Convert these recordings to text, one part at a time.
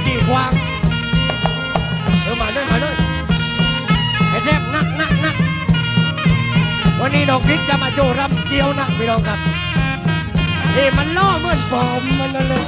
ไม่ดีกว้างเออมาเลยมาเลยไอ้แทบนักนักนักวันนี้ดอกนิดจะมาโจรำเกี่ยวนักพี่น้องครับนี่มันล่อเหมือนฟอมมันเลย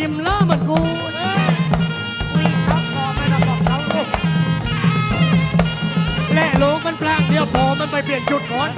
ยิ้มล้อเหมือนกูวิ่ทับคไม่ต้องบอกเขาลูกและหลงมันพลางเดียวพอมันไปเปลี่ยนจุดก่อน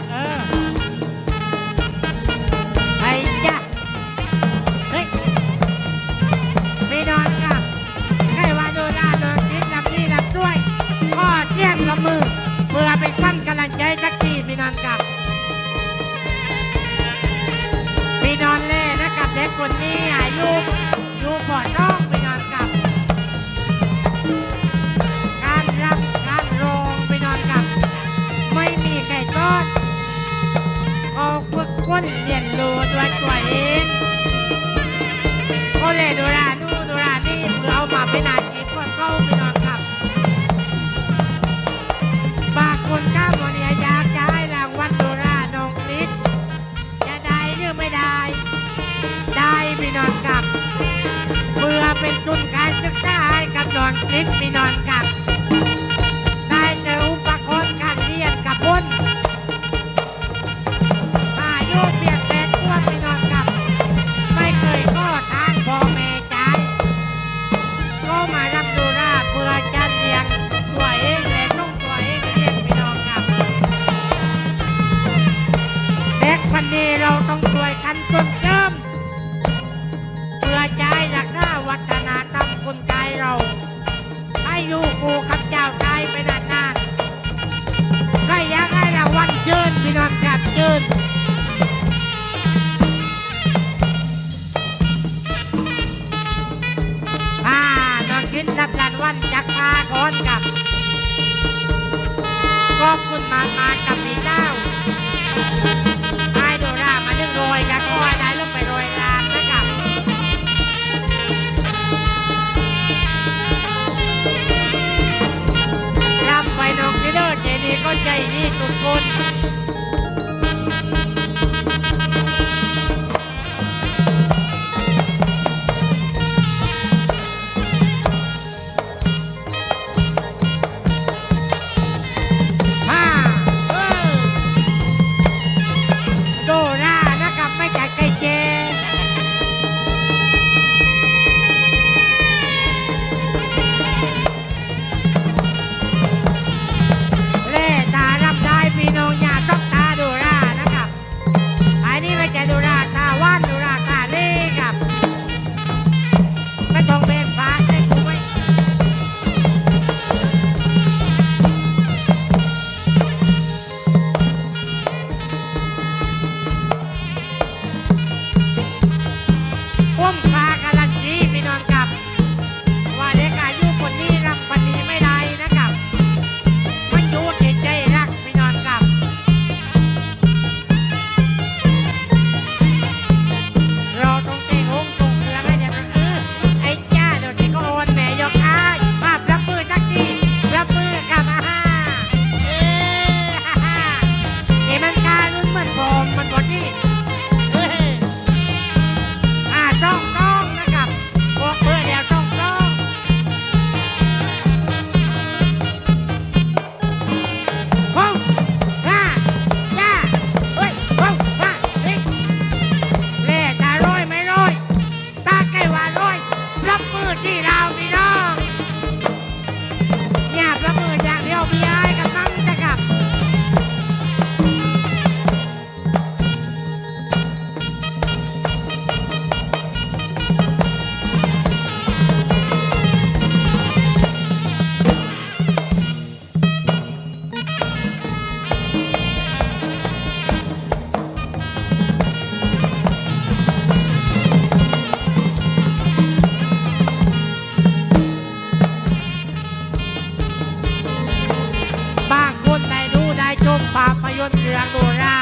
นเรือตัวร่า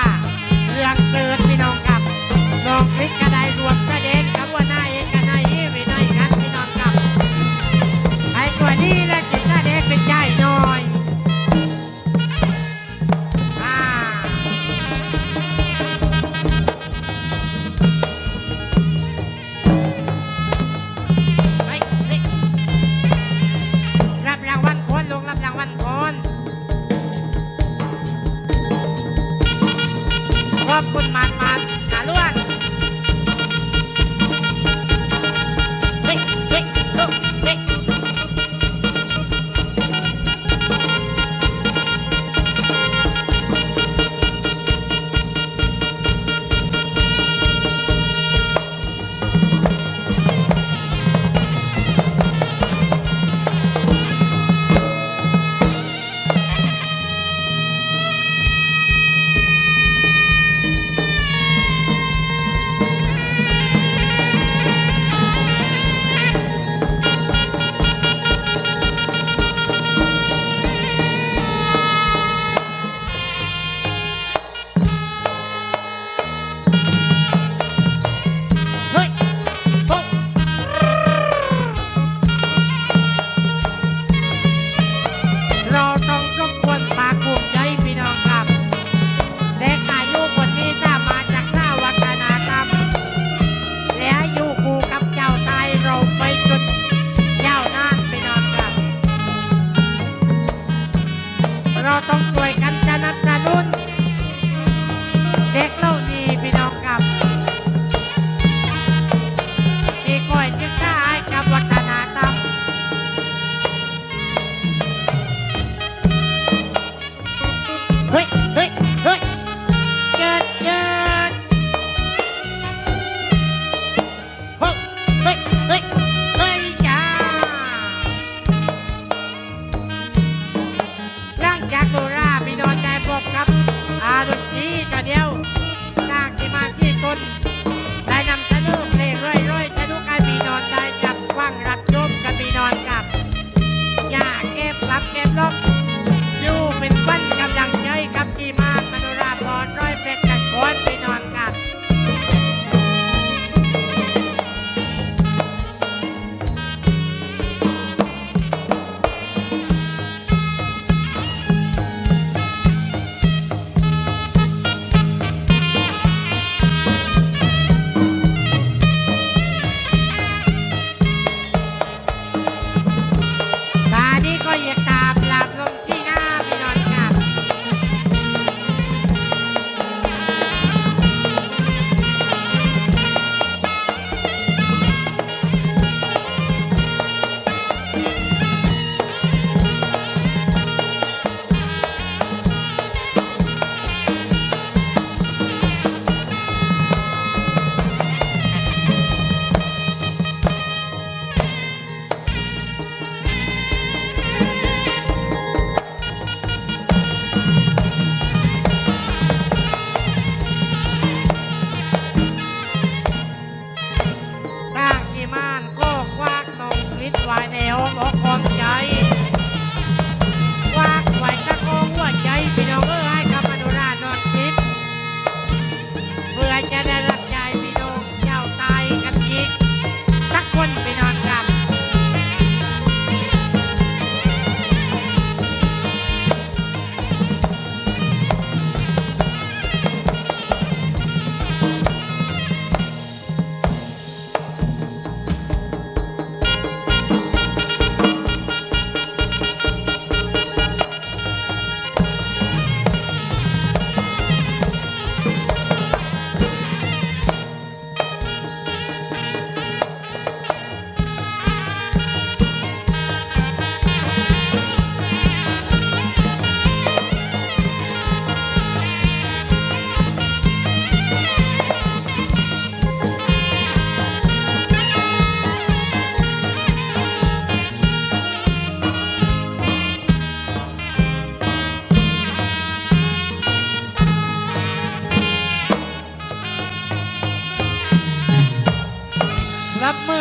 เรืองเตือนพี่น้องกับน้องคลิกกระไดรวนใจ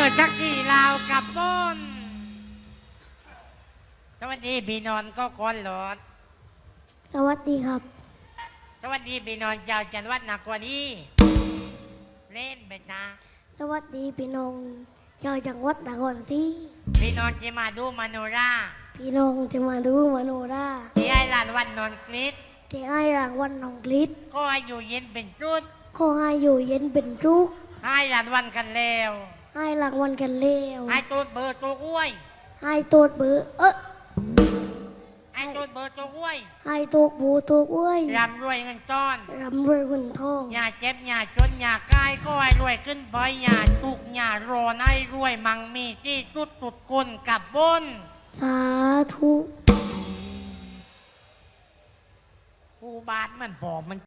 อสักทีลาวกับป้นสวัสดีพี่นอนก็คอนหลอดสวัสดีครับ สวัสดีพี่นอนเจ้าจันวัดหนักกว่านี้ เล่นไปจ้าสวัสดีพี่น้องชาจังหวัดนครศรีพี่นอนจะมาดูมโนราพี่นองจะมาดูมโนราที่ไอ้หลานวันนอนกฤษที่ไอ้รานวันนองกฤษก็ให้อยู่เย็นเป็นจุดขอให้อยู่เย็นเป็นจุกให้หลานวันกันแล้ว ให้รางวัลกันเร็วให้โจดเบอร์ตัวกล้วยให้โตดเบอร์เออให้โจดเบอร์ตัวกล้วยให้โตกบูตัวกล้วยร่ำรวยเงินจ้อนร่ำรวยหุ่นทองอย่าเจ็บอย่าจนอย่ากายก็ให้รวยขึ้นไฟอย่าตุกอย่ารอในรวยมั่งมีที่ตุดตุดกุนกับบนสาธุ ผู้บาทมันฟอกมัน